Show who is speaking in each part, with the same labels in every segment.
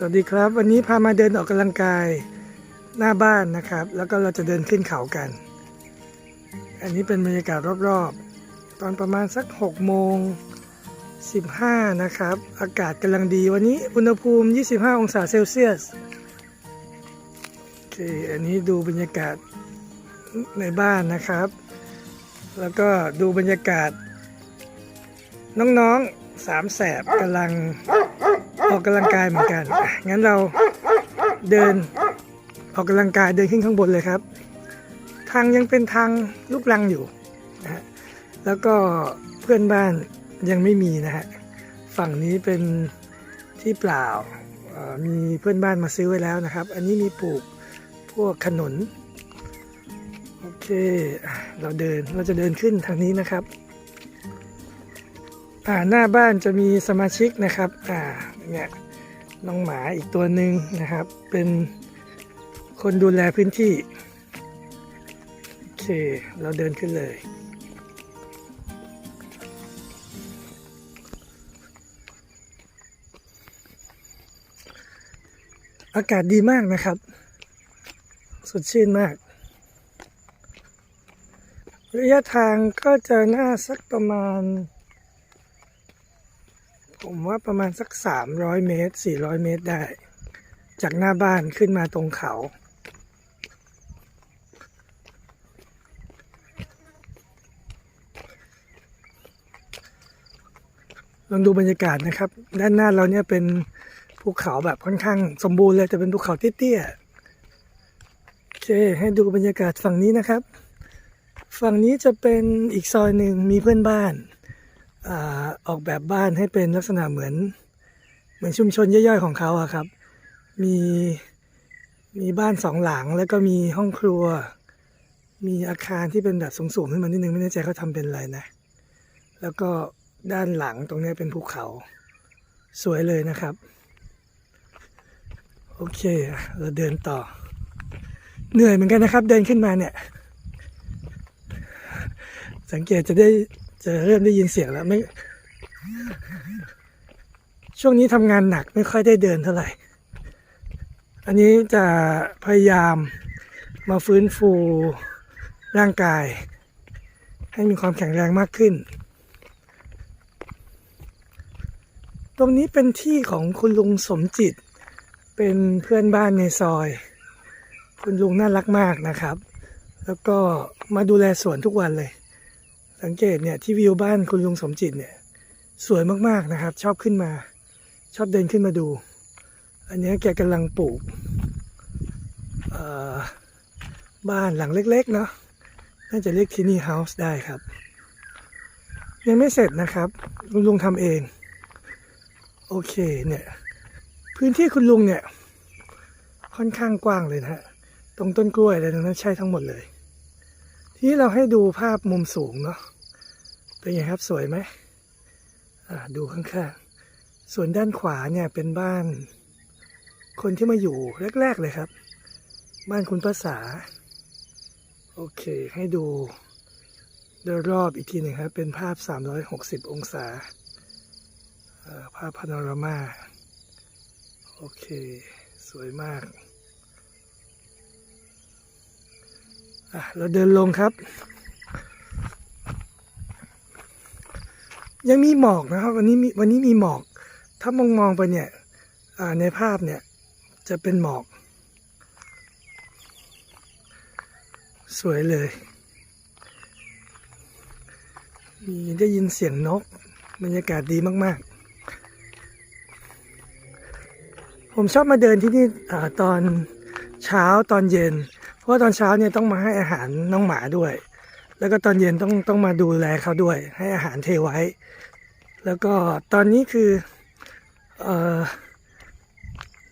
Speaker 1: สวัสดีครับ วันนี้พามาเดินออกกำลังกายหน้าบ้านนะครับ แล้วก็เราจะเดินขึ้นเขากัน อันนี้เป็นบรรยากาศรอบๆ ตอนประมาณสัก6โมง15 นะครับ อากาศกำลังดีวันนี้อุณหภูมิ 25 องศาเซลเซียสโอเคอันนี้ดูบรรยากาศในบ้านนะครับ แล้วก็ดูบรรยากาศ น้องๆสามแสบกำลัง ออกกำลังกายเหมือนกัน งั้นเราเดินออกกำลังกายเดินขึ้นข้างบนเลยครับ ทางยังเป็นทางลูกรังอยู่นะฮะแล้วก็เพื่อนบ้านยังไม่มีนะฮะ ฝั่งนี้เป็นที่เปล่า มีเพื่อนบ้านมาซื้อไว้แล้วนะครับ อันนี้มีปลูกพวกขนุน โอเค เราเดิน เราจะเดินขึ้นทางนี้นะครับอ่าหน้าบ้านจะมีสมาชิกนะครับอ่า เนี่ยน้องหมาอีกตัวหนึ่งนะครับ เป็นคนดูแลพื้นที่ โอเค เราเดินขึ้นเลย อากาศดีมากนะครับ สดชื่นมาก ระยะทางก็จะน่าสักประมาณ ผมว่าประมาณสัก300เมตร400เมตรได้ จากหน้าบ้านขึ้นมาตรงเขา ลองดูบรรยากาศนะครับ ด้านหน้าเราเนี่ยเป็นภูเขาแบบค่อนข้างสมบูรณ์เลยแต่เป็นภูเขาเตี้ยๆโอเคให้ดูบรรยากาศฝั่งนี้นะครับ ฝั่งนี้จะเป็นอีกซอยหนึ่งมีเพื่อนบ้าน อออกแบบบ้านให้เป็นลักษณะเหมือน เหมือนชุมชนย่อยๆของเขาอะครับ มีมีบ้านสองหลังแล้วก็มีห้องครัว มีอาคารที่เป็นแบบสูงๆขึ้นมานิดนึงไม่แน่ใจเขาทำเป็นอะไรนะ แล้วก็ด้านหลังตรงนี้เป็นภูเขา สวยเลยนะครับ โอเค เราเดินต่อ เหนื่อยเหมือนกันนะครับ เดินขึ้นมาเนี่ย สังเกตจะได้ จะเริ่มได้ยินเสียงแล้วไม่ ช่วงนี้ทำงานหนักไม่ค่อยได้เดินเท่าไหร่ อันนี้จะพยายามมาฟื้นฟูร่างกาย ให้มีความแข็งแรงมากขึ้น ตรงนี้เป็นที่ของคุณลุงสมจิต เป็นเพื่อนบ้านในซอย คุณลุงน่ารักมากนะครับ แล้วก็มาดูแลสวนทุกวันเลย สังเกตเนี่ยที่วิวบ้านคุณลุงสมจิตเนี่ย สวยมากๆนะครับ ชอบขึ้นมา ชอบเดินขึ้นมาดู อันนี้แกกำลังปลูกบ้านหลังเล็กๆเนาะน่าจะเรียกที่นี่เฮาส์ได้ครับ ยังไม่เสร็จนะครับคุณลุงทำเอง โอเคเนี่ย พื้นที่คุณลุงเนี่ย ค่อนข้างกว้างเลยนะฮะ ตรงต้นกล้วยอะไรตรงนั้นใช่ทั้งหมดเลย ทีนี้เราให้ดูภาพมุมสูงเนาะเป็นไงครับสวยไหมดูข้างๆ ส่วนด้านขวาเนี่ยเป็นบ้าน คนที่มาอยู่แรก ๆ เลยครับ บ้านคุณภาษา โอเคให้ดูโดยรอบอีกทีหนึ่งครับ เป็นภาพ 360 องศา ภาพพาโนรามา โอเค สวยมาก อะ เราเดินลงครับ ยังมีหมอกนะครับ วันนี้มีวันนี้มีหมอก ถ้ามองมองไปเนี่ยในภาพเนี่ยจะเป็นหมอก สวยเลย มีได้ยินเสียงนก บรรยากาศดีมาก ๆ ผมชอบมาเดินที่นี่อตอนเช้าตอนเย็น ราะว่าตอนเช้าเนี่ยต้องมาให้อาหารน้องหมาด้วย แล้วก็ตอนเย็นต้องต้องมาดูแลเขาด้วย ให้อาหารเทไว้ แล้วก็ตอนนี้คือเออ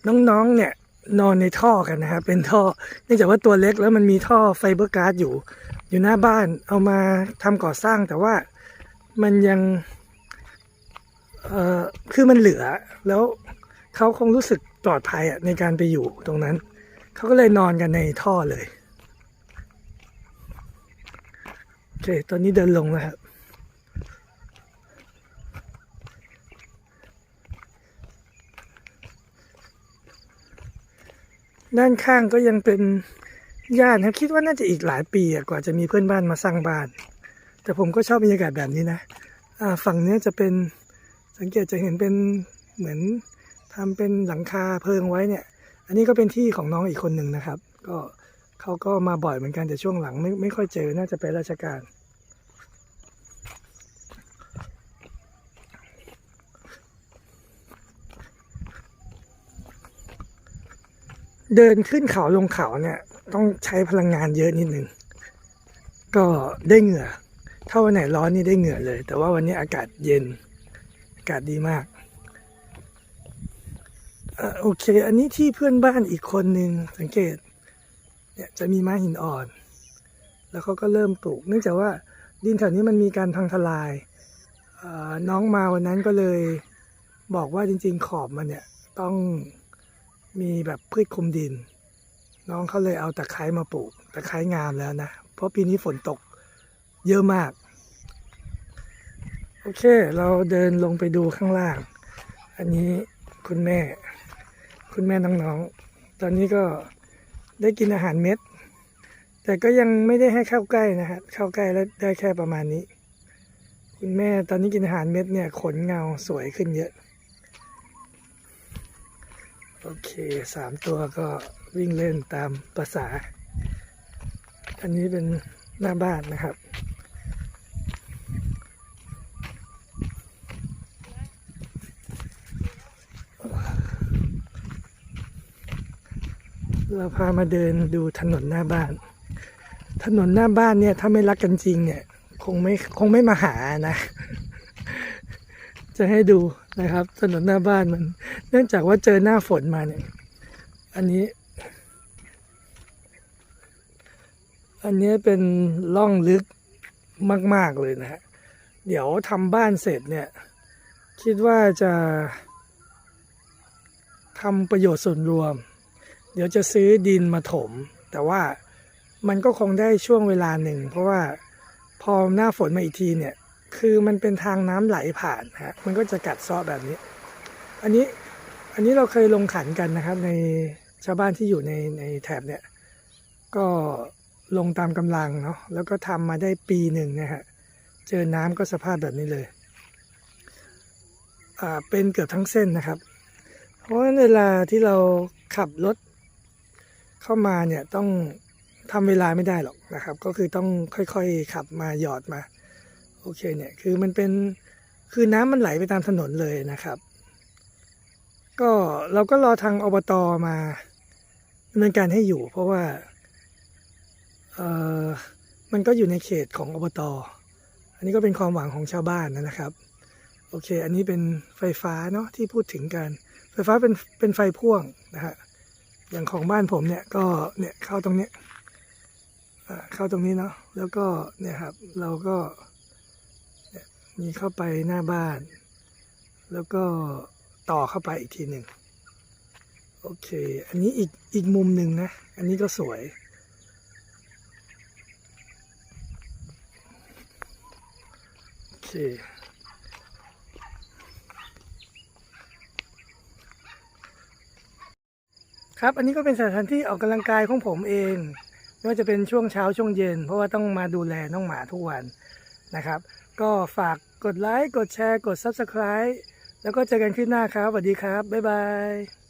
Speaker 1: น้องๆเนี่ยนอนในท่อกันนะครับเป็นท่อ เนื่องจากว่าตัวเล็กแล้วมันมีท่อไฟเบอร์การ์ดอยู่ อยู่หน้าบ้านเอามาทำก่อสร้างแต่ว่ามันยังเอ่อคือมันเหลือ แล้วเขาคงรู้สึกปลอดภัยอะในการไปอยู่ตรงนั้น เขาก็เลยนอนกันในท่อเลยโอเคตอนนี้เดินลงแล้วครับด้านข้างก็ยังเป็นย่านครับคิดว่าน่าจะอีกหลายปีกว่าจะมีเพื่อนบ้านมาสร้างบ้าน แต่ผมก็ชอบบรรยากาศแบบนี้นะฝั่งนี้จะเป็นสังเกตจะเห็นเป็นเหมือนทำเป็นหลังคาเพิงไว้เนี่ย อันนี้ก็เป็นที่ของน้องอีกคนหนึ่งนะครับ ก็เขาก็มาบ่อยเหมือนกันแต่ช่วงหลังไม่ไม่ค่อยเจอน่าจะไปราชการ เดินขึ้นเขาลงเขาเนี่ย ต้องใช้พลังงานเยอะนิดนึงก็ได้เหงื่อถ้าวันไหนร้อนนี่ได้เหงื่อเลย แต่ว่าวันนี้อากาศเย็นอากาศดีมาก อ่อโอเค อันนี้ที่เพื่อนบ้านอีกคนหนึ่งสังเกต เนี่ยจะมีไม้หินอ่อน แล้วเขาก็เริ่มปลูก เนื่องจากว่าดินแถวนี้มันมีการพังทลายน้องมาวันนั้นก็เลยบอกว่าจริง ๆ ขอบมันเนี่ยต้องมีแบบพืชคลุมดิน น้องเขาเลยเอาตะไคร้มาปลูกตะไคร้งามแล้วนะ เพราะปีนี้ฝนตกเยอะมาก โอเค เราเดินลงไปดูข้างล่าง อันนี้คุณแม่ คุณแม่น้องๆ ตอนนี้ก็ได้กินอาหารเม็ด แต่ก็ยังไม่ได้ให้เข้าใกล้นะฮะเข้าใกล้แล้วได้แค่ประมาณนี้ คุณแม่ตอนนี้กินอาหารเม็ดเนี่ยขนเงาสวยขึ้นเยอะ โอเคสามตัวก็วิ่งเล่นตามภาษา อันนี้เป็นหน้าบ้านนะครับ เราพามาเดินดูถนนหน้าบ้าน ถนนหน้าบ้านเนี่ย ถ้าไม่รักกันจริงเนี่ย คงไม่คงไม่มาหานะ จะให้ดูนะครับ ถนนหน้าบ้านมัน เนื่องจากว่าเจอหน้าฝนมาเนี่ย อันนี้ อันนี้เป็นล่องลึกมาก ๆเลยนะฮะเดี๋ยวทำบ้านเสร็จเนี่ย คิดว่าจะทำประโยชน์ส่วนรวม เดี๋ยวจะซื้อดินมาถม แต่ว่ามันก็คงได้ช่วงเวลาหนึ่ง เพราะว่าพอหน้าฝนมาอีกทีเนี่ย คือมันเป็นทางน้ำไหลผ่านฮะมันก็จะกัดเซาะแบบนี้ อันนี้อันนี้เราเคยลงขันกันนะครับ ในชาวบ้านที่อยู่ในในแถบเนี่ย ก็ลงตามกำลังเนาะแล้วก็ทำมาได้ปีหนึ่งนะฮะเจอน้ำก็สภาพแบบนี้เลยอ่าเป็นเกือบทั้งเส้นนะครับ เพราะเวลาที่เราขับรถ เข้ามาเนี่ยต้องทำเวลาไม่ได้หรอกนะครับ ก็คือต้องค่อยๆขับมาหยอดมา โอเคเนี่ยคือมันเป็นคือน้ำมันไหลไปตามถนนเลยนะครับ ก็เราก็รอทางอบตมาดำเนินการให้อยู่ เพราะว่าเออมันก็อยู่ในเขตของอบตอันนี้ก็เป็นความหวังของชาวบ้านนะครับ โอเค อันนี้เป็นไฟฟ้าเนาะที่พูดถึงกัน ไฟฟ้าเป็นเป็นไฟพ่วงนะฮะ อย่างของบ้านผมเนี่ยก็เนี่ยเข้าตรงเนี้ยเข้าตรงนี้เนาะแล้วก็เนี่ยครับเราก็เนี่ยมีเข้าไปหน้าบ้าน แล้วก็ต่อเข้าไปอีกทีหนึ่งโอเค อันนี้อีกอีกมุมหนึ่งนะ อันนี้ก็สวย โอเค ครับ อันนี้ก็เป็นสถานที่ออกกำลังกายของผมเองไม่ว่าจะเป็นช่วงเช้าช่วงเย็น เพราะว่าต้องมาดูแลน้องหมาทุกวันนะครับ ก็ฝากกดไลค์กดแชร์ กด Subscribe แล้วก็เจอกันคลิปหน้าครับสวัสดีครับ บ๊ายบาย